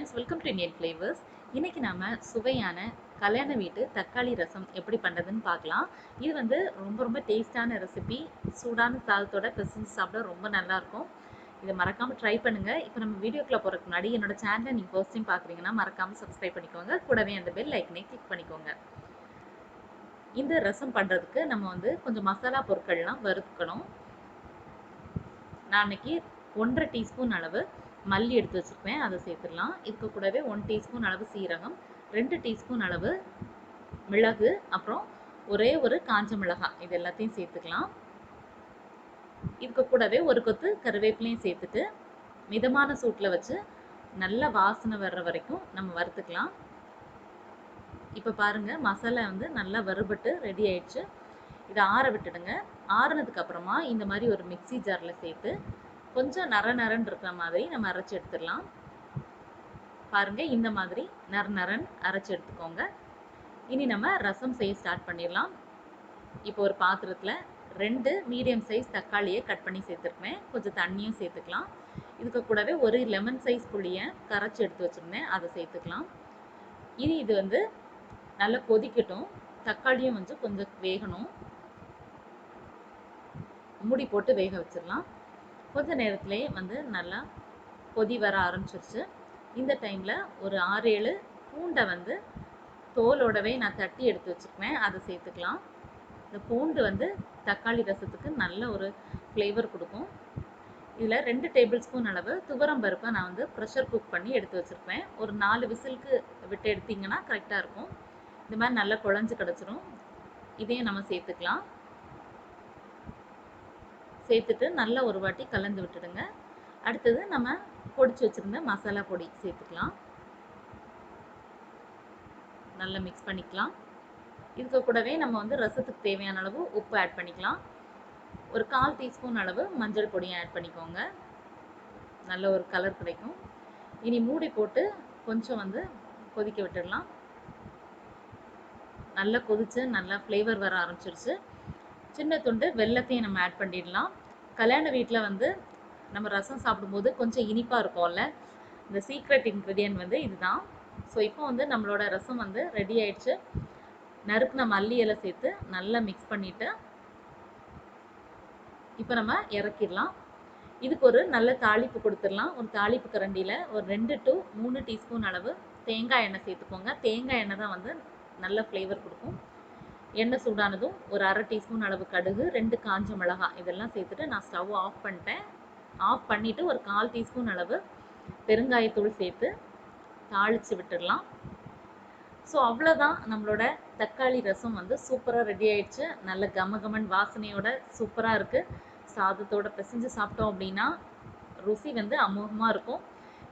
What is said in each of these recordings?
Friends welcome to Indian flavours இன்னைக்கு நாம் சுவையான கல்யாண வீட்டு தக்காளி ரசம் எப்படி பண்ணுறதுன்னு பார்க்கலாம். இது வந்து ரொம்ப ரொம்ப டேஸ்டான ரெசிபி சூடான சாதத்தோட பிசைஞ்சு சாப்பிட ரொம்ப நல்லா இருக்கும். இதை மறக்காமல் ட்ரை பண்ணுங்க. இப்போ நம்ம வீடியோக்குள்ள போகிறதுக்கு முன்னாடி என்னோட சேனலை நீங்கள் ஃபர்ஸ்ட் டைம் பார்க்குறீங்கன்னா மறக்காமல் சப்ஸ்கிரைப் பண்ணிக்கோங்க. கூடவே அந்த பெல் ஐக்கனை கிளிக் பண்ணிக்கோங்க. இந்த ரசம் பண்ணுறதுக்கு நம்ம வந்து கொஞ்சம் மசாலா பொருட்கள்லாம் வறுத்துக்கணும். நான் அன்னைக்கு ஒன்றரை டீஸ்பூன் அளவு மல்லி எடுத்து வச்சுருப்பேன் அதை சேர்த்துடலாம். இதுக்கு கூடவே ஒன் டீஸ்பூன் அளவு சீரகம் ரெண்டு டீஸ்பூன் அளவு மிளகு அப்புறம் ஒரே ஒரு காஞ்ச மிளகாய். இது எல்லாத்தையும் சேர்த்துக்கலாம். இதுக்கு கூடவே ஒரு கொத்து கருவேப்பிலையும் சேர்த்துட்டு மிதமான சூட்டில் வச்சு நல்ல வாசனை வர்ற வரைக்கும் நம்ம வறுத்துக்கலாம். இப்போ பாருங்க மசாலா வந்து நல்லா வறுபட்டு ரெடி ஆயிடுச்சு. இதை ஆற விட்டுடுங்க. ஆறுனதுக்கு அப்புறமா இந்த மாதிரி ஒரு மிக்சி ஜாரில் சேர்த்து கொஞ்சம் நர நரன் இருக்கிற மாதிரி நம்ம அரைச்சி எடுத்துடலாம். பாருங்க இந்த மாதிரி நர நரன் அரைச்சி எடுத்துக்கோங்க. இனி நம்ம ரசம் செய்ய ஸ்டார்ட் பண்ணிடலாம். இப்போ ஒரு பாத்திரத்தில் ரெண்டு மீடியம் சைஸ் தக்காளியை கட் பண்ணி சேர்த்துருக்கேன். கொஞ்சம் தண்ணியும் சேர்த்துக்கலாம். இதுக்கு கூடவே ஒரு லெமன் சைஸ் புளியை கரைச்சி எடுத்து வச்சுருந்தேன். அதை சேர்த்துக்கலாம். இனி இது வந்து நல்லா கொதிக்கட்டும். தக்காளியும் வந்து கொஞ்சம் வேகணும். மூடி போட்டு வேக வச்சிடலாம். கொஞ்ச நேரத்திலே வந்து நல்லா கொதி வர ஆரம்பிச்சிருச்சு. இந்த டைமில் ஒரு ஆறு ஏழு பூண்டை வந்து தோலோடவே நான் தட்டி எடுத்து வச்சுருக்கேன் அதை சேர்த்துக்கலாம். இந்த பூண்டு வந்து தக்காளி ரசத்துக்கு நல்ல ஒரு ஃப்ளேவர் கொடுக்கும். இதில் ரெண்டு டேபிள் ஸ்பூன் அளவு துவரம் பருப்பை நான் வந்து ப்ரெஷர் குக் பண்ணி எடுத்து வச்சுருப்பேன். ஒரு நாலு விசிலுக்கு விட்டு எடுத்திங்கன்னா கரெக்டாக இருக்கும். இந்த மாதிரி நல்லா குழஞ்சி கிடச்சிரும். இதையும் நம்ம சேர்த்துக்கலாம். சேர்த்துட்டு நல்லா ஒரு வாட்டி கலந்து விட்டுடுங்க. அடுத்தது நம்ம பொடிச்சு வச்சுருந்த மசாலா பொடி சேர்த்துக்கலாம். நல்லா மிக்ஸ் பண்ணிக்கலாம். இதுக்கு கூடவே நம்ம வந்து ரசத்துக்கு தேவையான அளவு உப்பு ஆட் பண்ணிக்கலாம். ஒரு கால் டீஸ்பூன் அளவு மஞ்சள் பொடியும் ஆட் பண்ணிக்கோங்க. நல்ல ஒரு கலர் கிடைக்கும். இனி மூடி போட்டு கொஞ்சம் வந்து கொதிக்க விட்டுடலாம். நல்லா கொதிச்சு நல்லா ஃப்ளேவர் வர ஆரம்பிச்சிருச்சு. சின்ன துண்டு வெள்ளத்தையும் நம்ம ஆட் பண்ணிடலாம். கல்யாண வீட்டில் வந்து நம்ம ரசம் சாப்பிடும்போது கொஞ்சம் இனிப்பாக இருக்கும்ல. இந்த சீக்ரெட் இன்க்ரீடியன்ட் வந்து இதுதான். ஸோ இப்போ வந்து நம்மளோட ரசம் வந்து ரெடி ஆயிடுச்சு. நறுக்குன மல்லி இலை சேர்த்து நல்லா மிக்ஸ் பண்ணிவிட்டு இப்போ நம்ம இறக்கிடலாம். இதுக்கு ஒரு நல்ல தாளிப்பு கொடுத்துடலாம். ஒரு தாளிப்பு கரண்டியில் ஒரு ரெண்டு டு மூணு டீஸ்பூன் அளவு தேங்காய் எண்ணெய் சேர்த்துக்கோங்க. தேங்காய் எண்ணெய் தான் வந்து நல்ல ஃப்ளேவர் கொடுக்கும். எண்ணெய் சூடானதும் ஒரு அரை டீஸ்பூன் அளவு கடுகு ரெண்டு காஞ்ச மிளகாய் இதெல்லாம் சேர்த்துட்டு நான் ஸ்டவ் ஆஃப் பண்ணிட்டேன். ஆஃப் பண்ணிவிட்டு ஒரு கால் டீஸ்பூன் அளவு பெருங்காயத்தூள் சேர்த்து தாளித்து விட்டுடலாம். ஸோ அவ்வளோதான் நம்மளோட தக்காளி ரசம் வந்து சூப்பராக ரெடி ஆயிடுச்சு. நல்ல கம கமன் வாசனையோட சூப்பராக இருக்குது சாதத்தோட பிசைஞ்சு சாப்பிட்டோம் அப்படின்னா ருசி வந்து அமோகமாக இருக்கும்.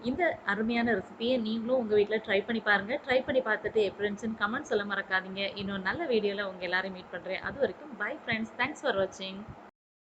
இந்த அருமையான ரெசிபியை நீங்களும் உங்கள் வீட்டில் ட்ரை பண்ணி பாருங்கள் ட்ரை பண்ணி பார்த்துட்டு எப்படி இருந்துச்சுன்னு கமெண்ட் சொல்ல மறக்காதீங்க. இன்னொரு நல்ல வீடியோவில் உங்கள் எல்லாரையும் மீட் பண்ணுறேன் அது வரைக்கும் பை ஃப்ரெண்ட்ஸ் தேங்க்ஸ் ஃபார் வாட்சிங்